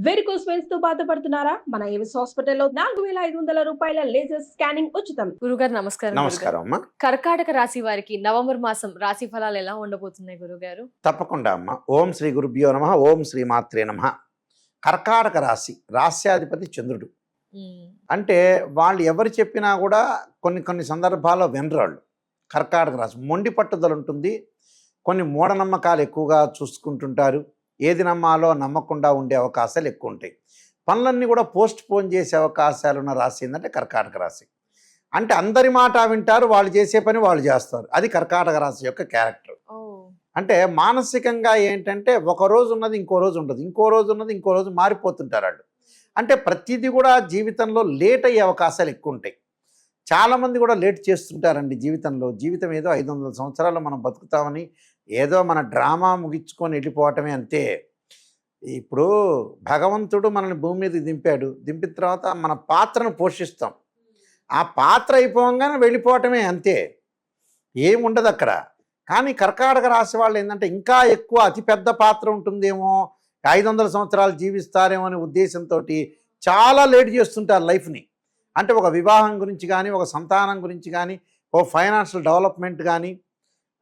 Varicose వెయిన్స్తో బాధపడుతున్నారా? మన Avis హాస్పిటల్లో నాలుగు వేల ఐదు వందల రూపాయల లేజర్ స్కానింగ్ ఉచితం. గురుగారు నమస్కారం. నమస్కారం అమ్మా. కర్కాటక రాశి వారికి నవంబర్ మాసం రాశి ఫలాలు ఎలా ఉండబోతున్నాయి గురుగారు? తప్పకుండా అమ్మా. ఓం శ్రీ గురుభ్యో నమ ఓం శ్రీ మాత్రే నమ. కర్కాటక రాశి రాస్యాధిపతి చంద్రుడు. అంటే వాళ్ళు ఎవరు చెప్పినా కూడా కొన్ని కొన్ని సందర్భాల్లో వినరాళ్ళు. కర్కాటక రాశి మొండి పట్టుదల ఉంటుంది. కొన్ని మూఢనమ్మకాలు ఎక్కువగా చూసుకుంటుంటారు. ఏది నమ్మాలో నమ్మకుండా ఉండే అవకాశాలు ఎక్కువ ఉంటాయి పనులన్నీ కూడా పోస్ట్ పోన్ చేసే అవకాశాలు ఉన్న రాశి ఏంటంటే కర్కాటక రాశి. అంటే అందరి మాట వింటారు వాళ్ళు చేసే పని వాళ్ళు చేస్తారు. అది కర్కాటక రాశి యొక్క క్యారెక్టర్. అంటే మానసికంగా ఏంటంటే ఒక రోజు ఉన్నది ఇంకో రోజు ఉండదు. ఇంకో రోజు ఉన్నది ఇంకో రోజు మారిపోతుంటారు వాళ్ళు. అంటే ప్రతిదీ కూడా జీవితంలో లేట్ అయ్యే అవకాశాలు ఎక్కువ ఉంటాయి చాలామంది కూడా లేట్ చేస్తుంటారండి జీవితంలో. జీవితం ఏదో ఐదు వందల సంవత్సరాలు మనం బతుకుతామని ఏదో మన డ్రామా ముగించుకొని వెళ్ళిపోవటమే అంతే. ఇప్పుడు భగవంతుడు మనల్ని భూమి మీద దింపాడు. దింపిన తర్వాత మన పాత్రను పోషిస్తాం. ఆ పాత్ర అయిపోగానే వెళ్ళిపోవటమే అంతే. ఏముండదు అక్కడ. కానీ కర్కాటక రాశి వాళ్ళు ఏంటంటే ఇంకా ఎక్కువ అతిపెద్ద పాత్ర ఉంటుందేమో ఐదు వందల సంవత్సరాలు జీవిస్తారేమో అనే ఉద్దేశంతో చాలా లేట్ చేస్తుంటారు లైఫ్ని. అంటే ఒక వివాహం గురించి కానీ ఒక సంతానం గురించి కానీ ఓ ఫైనాన్షియల్ డెవలప్మెంట్ కానీ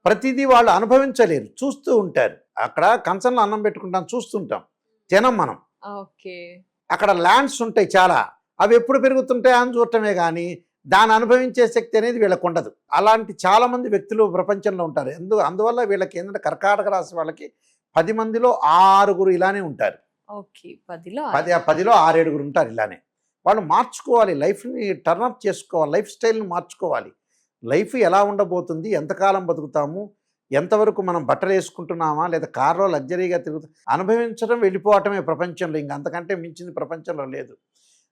ప్రతిదీ వాళ్ళు అనుభవించలేరు చూస్తూ ఉంటారు. అక్కడ కంచంలో అన్నం పెట్టుకుంటాం చూస్తుంటాం తినం మనం. ఓకే. అక్కడ ల్యాండ్స్ ఉంటాయి చాలా. అవి ఎప్పుడు పెరుగుతుంటాయా అని చూడటమే కానీ దాన్ని అనుభవించే శక్తి అనేది వీళ్ళకు ఉండదు. అలాంటి చాలామంది వ్యక్తులు ప్రపంచంలో ఉంటారు. ఎందు అందువల్ల వీళ్ళకి ఏంటంటే కర్కాటక రాశి వాళ్ళకి పది మందిలో ఆరుగురు ఇలానే ఉంటారు. ఓకే. పదిలో పది పదిలో ఆరేడుగురు ఉంటారు ఇలానే. వాళ్ళు మార్చుకోవాలి లైఫ్ని టర్నప్ చేసుకోవాలి లైఫ్ స్టైల్ని మార్చుకోవాలి. లైఫ్ ఎలా ఉండబోతుంది ఎంతకాలం బతుకుతాము ఎంతవరకు మనం బట్టలు వేసుకుంటున్నామా లేదా కారులో లగ్జరీగా తిరుగుతా అనుభవించడం వెళ్ళిపోవటమే ప్రపంచంలో. ఇంక అంతకంటే మించింది ప్రపంచంలో లేదు.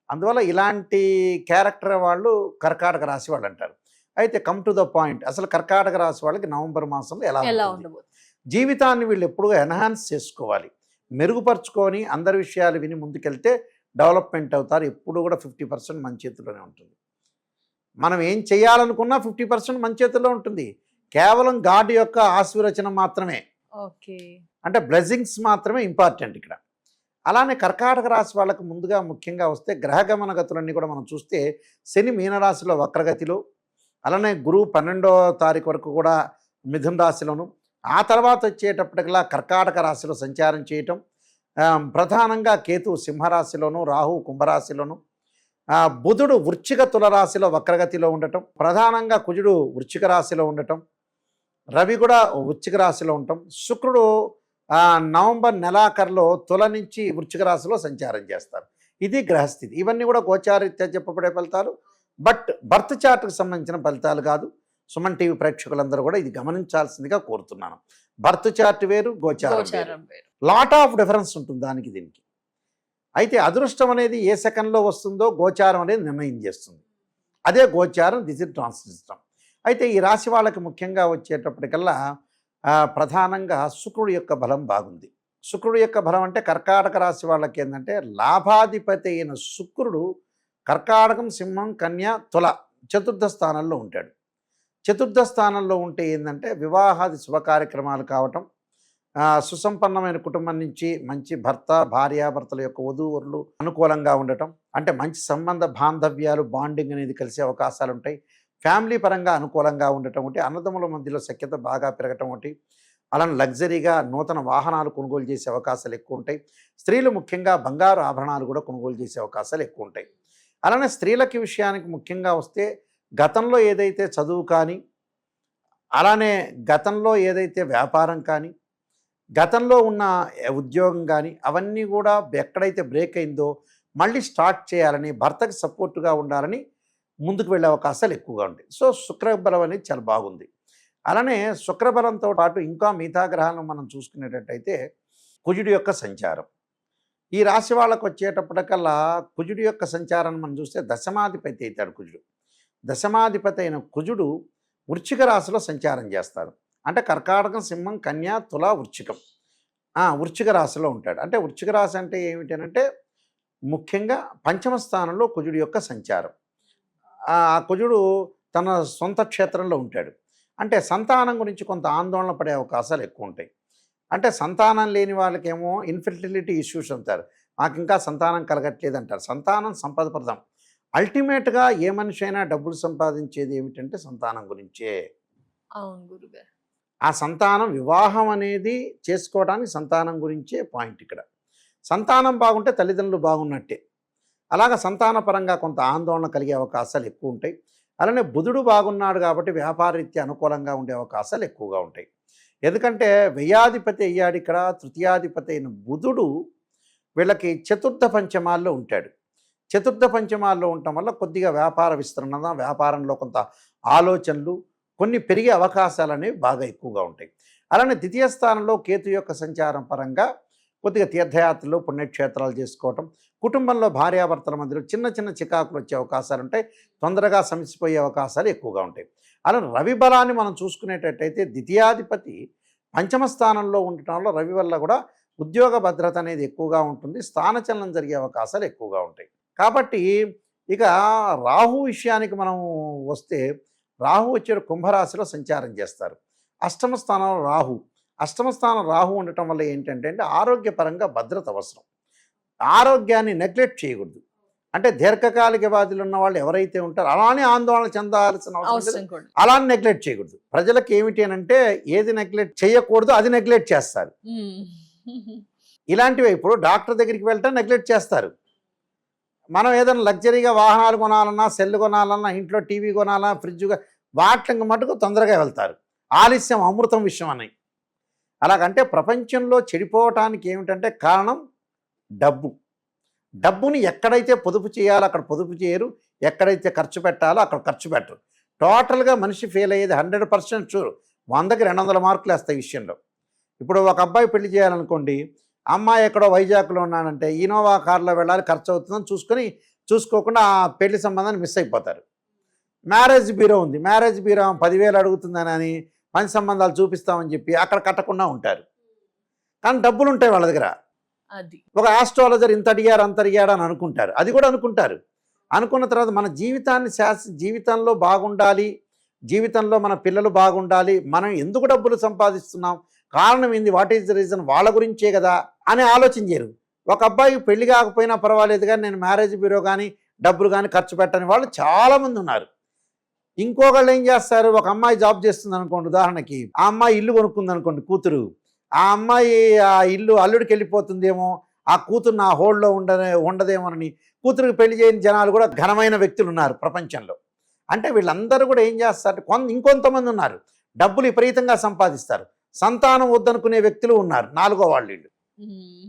అందువల్ల ఇలాంటి క్యారెక్టర్ వాళ్ళు కర్కాటక రాశి వాళ్ళు అంటారు. అయితే కమ్ టు ద పాయింట్ అసలు కర్కాటక రాశి వాళ్ళకి నవంబర్ మాసంలో ఎలా జీవితాన్ని వీళ్ళు ఎప్పుడూ ఎన్హాన్స్ చేసుకోవాలి. మెరుగుపరుచుకొని అందరి విషయాలు విని ముందుకెళ్తే డెవలప్మెంట్ అవుతారు ఎప్పుడు కూడా ఫిఫ్టీ పర్సెంట్ మన చేతిలోనే ఉంటుంది. మనం ఏం చేయాలనుకున్నా ఫిఫ్టీ పర్సెంట్ మన చేతిలో ఉంటుంది. కేవలం గాడ్ యొక్క ఆశీర్వచనం మాత్రమే. ఓకే. అంటే బ్లెస్సింగ్స్ మాత్రమే ఇంపార్టెంట్ ఇక్కడ. అలానే కర్కాటక రాశి వాళ్ళకు ముందుగా ముఖ్యంగా వస్తే గ్రహగమన గతులన్నీ కూడా మనం చూస్తే శని మీనరాశిలో వక్రగతిలో అలానే గురువు పన్నెండో తారీఖు వరకు కూడా మిథున రాశిలోను ఆ తర్వాత వచ్చేటప్పటికల్లా కర్కాటక రాశిలో సంచారం చేయటం ప్రధానంగా కేతు సింహరాశిలోను రాహు కుంభరాశిలోను బుధుడు వృచ్చిక తులరాశిలో వక్రగతిలో ఉండటం ప్రధానంగా కుజుడు వృచ్చిక రాశిలో ఉండటం రవి కూడా వృచ్చిక రాశిలో ఉండటం శుక్రుడు నవంబర్ నెలాఖరులో తుల నుంచి వృచ్చిక రాశిలో సంచారం చేస్తారు. ఇది గ్రహస్థితి. ఇవన్నీ కూడా గోచారీత్యా చెప్పబడే ఫలితాలు బట్ బర్త్ చార్ట్కి సంబంధించిన ఫలితాలు కాదు. సుమన్ టీవీ ప్రేక్షకులందరూ కూడా ఇది గమనించాల్సిందిగా కోరుతున్నాను. బర్త్ చార్ట్ వేరు గోచారం వేరు. లాట్ ఆఫ్ డిఫరెన్స్ ఉంటుంది దానికి దీనికి. అయితే అదృష్టం అనేది ఏ సెకండ్లో వస్తుందో గోచారం అనేది నిర్ణయం చేస్తుంది. అదే గోచారం దిస్ ఇస్ ట్రాన్సిస్టం అయితే ఈ రాశి వాళ్ళకి ముఖ్యంగా వచ్చేటప్పటికల్లా ప్రధానంగా శుక్రుడు యొక్క బలం బాగుంది. శుక్రుడు యొక్క బలం అంటే కర్కాటక రాశి వాళ్ళకి ఏంటంటే లాభాధిపతి అయిన శుక్రుడు కర్కాటకం సింహం కన్య తుల చతుర్థ స్థానంలో ఉంటాడు. చతుర్థ స్థానంలో ఉంటే ఏంటంటే వివాహాది శుభ కార్యక్రమాలు కావటం సుసంపన్నమైన కుటుంబం నుంచి మంచి భర్త భార్యాభర్తల యొక్క వధూవరులు అనుకూలంగా ఉండటం అంటే మంచి సంబంధ బాంధవ్యాలు బాండింగ్ అనేది కలిసే అవకాశాలు ఉంటాయి. ఫ్యామిలీ పరంగా అనుకూలంగా ఉండటం ఒకటి అన్నదమ్ముల మధ్యలో సఖ్యత బాగా పెరగటం ఒకటి అలానే లగ్జరీగా నూతన వాహనాలు కొనుగోలు చేసే అవకాశాలు ఎక్కువ ఉంటాయి. స్త్రీలు ముఖ్యంగా బంగారు ఆభరణాలు కూడా కొనుగోలు చేసే అవకాశాలు ఎక్కువ ఉంటాయి. అలానే స్త్రీలకి విషయానికి ముఖ్యంగా వస్తే గతంలో ఏదైతే చదువు కానీ అలానే గతంలో ఏదైతే వ్యాపారం కానీ గతంలో ఉన్న ఉద్యోగం కానీ అవన్నీ కూడా ఎక్కడైతే బ్రేక్ అయిందో మళ్ళీ స్టార్ట్ చేయాలని భర్తకు సపోర్టుగా ఉండాలని ముందుకు వెళ్ళే అవకాశాలు ఎక్కువగా ఉంటాయి. సో శుక్రబలం అనేది చాలా బాగుంది. అలానే శుక్రబలంతో పాటు ఇంకా మిగతా గ్రహాలను మనం చూసుకునేటట్టయితే కుజుడి యొక్క సంచారం. ఈ రాశి వాళ్ళకు వచ్చేటప్పటికల్లా కుజుడి యొక్క సంచారాన్ని మనం చూస్తే దశమాధిపతి అవుతాడు కుజుడు. దశమాధిపతి అయిన కుజుడు వృచ్చిక రాశిలో సంచారం చేస్తాడు. అంటే కర్కాటకం సింహం కన్య తుల వృచ్చికం. వృచ్చిక రాశిలో ఉంటాడు. అంటే వృచ్చిక రాశి అంటే ఏమిటనంటే ముఖ్యంగా పంచమ స్థానంలో కుజుడి యొక్క సంచారం. ఆ కుజుడు తన సొంత క్షేత్రంలో ఉంటాడు. అంటే సంతానం గురించి కొంత ఆందోళన పడే అవకాశాలు ఎక్కువ ఉంటాయి. అంటే సంతానం లేని వాళ్ళకేమో ఇన్ఫెర్టిలిటీ ఇష్యూస్ అంటారు. మాకు ఇంకా సంతానం కలగట్లేదు అంటారు సంతానం సంపదప్రదం అల్టిమేట్గా ఏ మనిషి అయినా డబ్బులు సంపాదించేది ఏమిటంటే సంతానం గురించే. అవును గురుగారు. ఆ సంతానం వివాహం అనేది చేసుకోవడానికి సంతానం గురించే పాయింట్ ఇక్కడ. సంతానం బాగుంటే తల్లిదండ్రులు బాగున్నట్టే. అలాగ సంతానపరంగా కొంత ఆందోళన కలిగే అవకాశాలు ఎక్కువ ఉంటాయి. అలానే బుధుడు బాగున్నాడు కాబట్టి వ్యాపారరీత్యా అనుకూలంగా ఉండే అవకాశాలు ఎక్కువగా ఉంటాయి. ఎందుకంటే వ్యయాధిపతి అయ్యాడు ఇక్కడ తృతీయాధిపతి అయిన బుధుడు వీళ్ళకి చతుర్థ పంచమాల్లో ఉంటాడు. చతుర్థ పంచమాల్లో ఉండటం వల్ల కొద్దిగా వ్యాపార విస్తరణ వ్యాపారంలో కొంత ఆలోచనలు కొన్ని పెరిగే అవకాశాలు అనేవి బాగా ఎక్కువగా ఉంటాయి. అలానే ద్వితీయ స్థానంలో కేతు యొక్క సంచారం పరంగా కొద్దిగా తీర్థయాత్రలు పుణ్యక్షేత్రాలు చేసుకోవటం కుటుంబంలో భార్యాభర్తల మధ్యలో చిన్న చిన్న చికాకులు వచ్చే అవకాశాలు ఉంటాయి తొందరగా సమసిపోయే అవకాశాలు ఎక్కువగా ఉంటాయి. అలా రవి బలాన్ని మనం చూసుకునేటట్టయితే ద్వితీయాధిపతి పంచమ స్థానంలో ఉండటం వల్ల రవి వల్ల కూడా ఉద్యోగ భద్రత అనేది ఎక్కువగా ఉంటుంది స్థానచలనం జరిగే అవకాశాలు ఎక్కువగా ఉంటాయి. కాబట్టి ఇక రాహు విషయానికి మనం వస్తే రాహు వచ్చే కుంభరాశిలో సంచారం చేస్తారు. అష్టమ స్థానంలో రాహు. అష్టమ స్థానం రాహు ఉండటం వల్ల ఏంటంటే అంటే ఆరోగ్యపరంగా భద్రత అవసరం. ఆరోగ్యాన్ని నెగ్లెక్ట్ చేయకూడదు. అంటే దీర్ఘకాలిక వ్యాధులు ఉన్న వాళ్ళు ఎవరైతే ఉంటారో అలానే ఆందోళన చెందాల్సిన అవసరం లేదు. అవసరం కూడా. అలా నెగ్లెక్ట్ చేయకూడదు. ప్రజలకు ఏమిటి అని అంటే ఏది నెగ్లెక్ట్ చేయకూడదు అది నెగ్లెక్ట్ చేస్తారు. ఇలాంటివి ఇప్పుడు డాక్టర్ దగ్గరికి వెళ్తే నెగ్లెక్ట్ చేస్తారు. మనం ఏదైనా లగ్జరీగా వాహనాలు కొనాలన్నా సెల్ కొనాలన్నా ఇంట్లో టీవీ కొనాలన్నా ఫ్రిడ్జ్ వాటికి మటుకు తొందరగా వెళ్తారు. ఆలస్యం అమృతం విషయం అని. అలాగంటే ప్రపంచంలో చెడిపోవటానికి ఏమిటంటే కారణం డబ్బు. డబ్బుని ఎక్కడైతే పొదుపు చేయాలో అక్కడ పొదుపు చేయరు. ఎక్కడైతే ఖర్చు పెట్టాలో అక్కడ ఖర్చు పెట్టరు. టోటల్గా మనిషి ఫెయిల్ అయ్యేది హండ్రెడ్ పర్సెంట్ షూర్. వందకి రెండు వందల మార్కులు వేస్తాయి విషయంలో. ఇప్పుడు ఒక అబ్బాయి పెళ్ళి చేయాలనుకోండి అమ్మాయి ఎక్కడో వైజాగ్లో ఉన్నానంటే ఇనోవా కార్లో వెళ్ళాలి ఖర్చు అవుతుందని చూసుకొని చూసుకోకుండా ఆ పెళ్ళి సంబంధాన్ని మిస్ అయిపోతారు. మ్యారేజ్ బ్యూరో ఉంది. మ్యారేజ్ బ్యూరో పదివేలు అడుగుతుందని అని మంచి సంబంధాలు చూపిస్తామని చెప్పి అక్కడ కట్టకుండా ఉంటారు. కానీ డబ్బులు ఉంటాయి వాళ్ళ దగ్గర. అది. ఒక ఆస్ట్రాలజర్ ఇంత అడిగారు అంత అడిగాడు అని అనుకుంటారు. అది కూడా అనుకుంటారు. అనుకున్న తర్వాత మన జీవితాన్ని శాస్త్ర జీవితంలో బాగుండాలి జీవితంలో మన పిల్లలు బాగుండాలి మనం ఎందుకు డబ్బులు సంపాదిస్తున్నాం? కారణం ఏంది? వాట్ ఈజ్ ద రీజన్ వాళ్ళ గురించే కదా. అని ఆలోచన చేయరు. ఒక అబ్బాయి పెళ్ళి కాకపోయినా పర్వాలేదు కానీ నేను మ్యారేజ్ బ్యూరో కానీ డబ్బులు కానీ ఖర్చు పెట్టని వాళ్ళు చాలామంది ఉన్నారు. ఇంకొకళ్ళు ఏం చేస్తారు? ఒక అమ్మాయి జాబ్ చేస్తుంది అనుకోండి ఉదాహరణకి ఆ అమ్మాయి ఇల్లు కొనుక్కుంది అనుకోండి కూతురు. ఆ అమ్మాయి ఆ ఇల్లు అల్లుడికి వెళ్ళిపోతుందేమో ఆ కూతురు నా హోల్డ్లో ఉండనే ఉండదేమోనని కూతురికి పెళ్ళి చేయని జనాలు కూడా ఘనమైన వ్యక్తులు ఉన్నారు ప్రపంచంలో. అంటే వీళ్ళందరూ కూడా ఏం చేస్తారు? కొంత ఇంకొంతమంది ఉన్నారు. డబ్బులు విపరీతంగా సంపాదిస్తారు. సంతానం వద్దనుకునే వ్యక్తులు ఉన్నారు. నాలుగో వాళ్ళు వీళ్ళు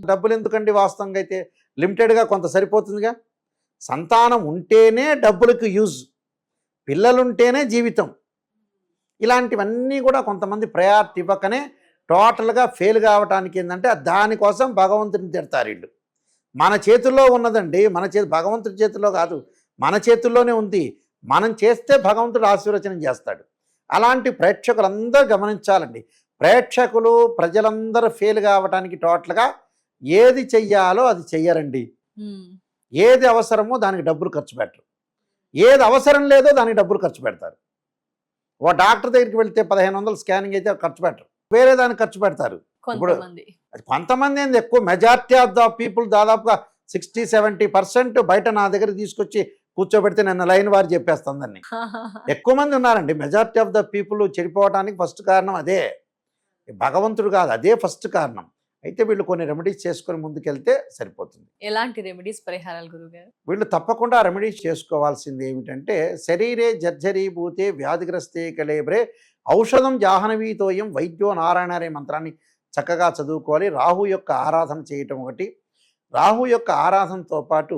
డబ్బులు ఎందుకండి వాస్తవంగా అయితే లిమిటెడ్గా కొంత సరిపోతుందిగా? సంతానం ఉంటేనే డబ్బులకు యూజ్ పిల్లలుంటేనే జీవితం. ఇలాంటివన్నీ కూడా కొంతమంది ప్రయారిటీ ఇవ్వకనే టోటల్గా ఫెయిల్ కావటానికి ఏంటంటే దానికోసం భగవంతుని తిడతారు వీళ్ళు. మన చేతుల్లో ఉన్నదండి మన చేతి భగవంతుడి చేతుల్లో కాదు మన చేతుల్లోనే ఉంది. మనం చేస్తే భగవంతుడు ఆశీర్వచనం చేస్తాడు. అలాంటి ప్రేక్షకులందరూ గమనించాలండి. ప్రేక్షకులు ప్రజలందరూ ఫెయిల్ కావటానికి టోటల్గా ఏది చెయ్యాలో అది చెయ్యరండి. ఏది అవసరమో దానికి డబ్బులు ఖర్చు పెట్టరు. ఏది అవసరం లేదో దానికి డబ్బులు ఖర్చు పెడతారు. ఓ డాక్టర్ దగ్గరికి వెళ్తే పదిహేను వందలు స్కానింగ్ అయితే ఖర్చు పెట్టరు. వేరే దానికి ఖర్చు పెడతారు. అది కొంతమంది ఏంది ఎక్కువ మెజారిటీ ఆఫ్ ద పీపుల్ దాదాపుగా సిక్స్టీ సెవెంటీ పర్సెంట్ బయట నా దగ్గర తీసుకొచ్చి కూర్చోబెడితే నిన్న లైన్ వారు చెప్పేస్తుందని ఎక్కువ మంది ఉన్నారండి. మెజారిటీ ఆఫ్ ద పీపుల్ చెడిపోవడానికి ఫస్ట్ కారణం అదే. భగవంతుడు కాదు అదే ఫస్ట్ కారణం. అయితే వీళ్ళు కొన్ని రెమెడీస్ చేసుకొని ముందుకెళ్తే సరిపోతుంది. ఎలాంటి రెమెడీస్ పరిహారాలు గురుగారు? వీళ్ళు తప్పకుండా రెమెడీస్ చేసుకోవాల్సింది ఏమిటంటే శరీరే జర్జరీభూతే వ్యాధిగ్రస్తే కలేబ్రే ఔషధం జాహ్నవీతోయం వైద్యో నారాయణ అనే మంత్రాన్ని చక్కగా చదువుకోవాలి. రాహు యొక్క ఆరాధన చేయటం ఒకటి. రాహు యొక్క ఆరాధనతో పాటు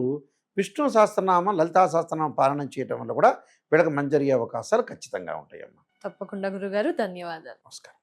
విష్ణు సహస్రనామం లలితా సహస్రనామం పాలన చేయటం వల్ల కూడా వీళ్ళకి మంచి జరిగే అవకాశాలు ఖచ్చితంగా ఉంటాయమ్మా. తప్పకుండా గురుగారు ధన్యవాదాలు. నమస్కారం.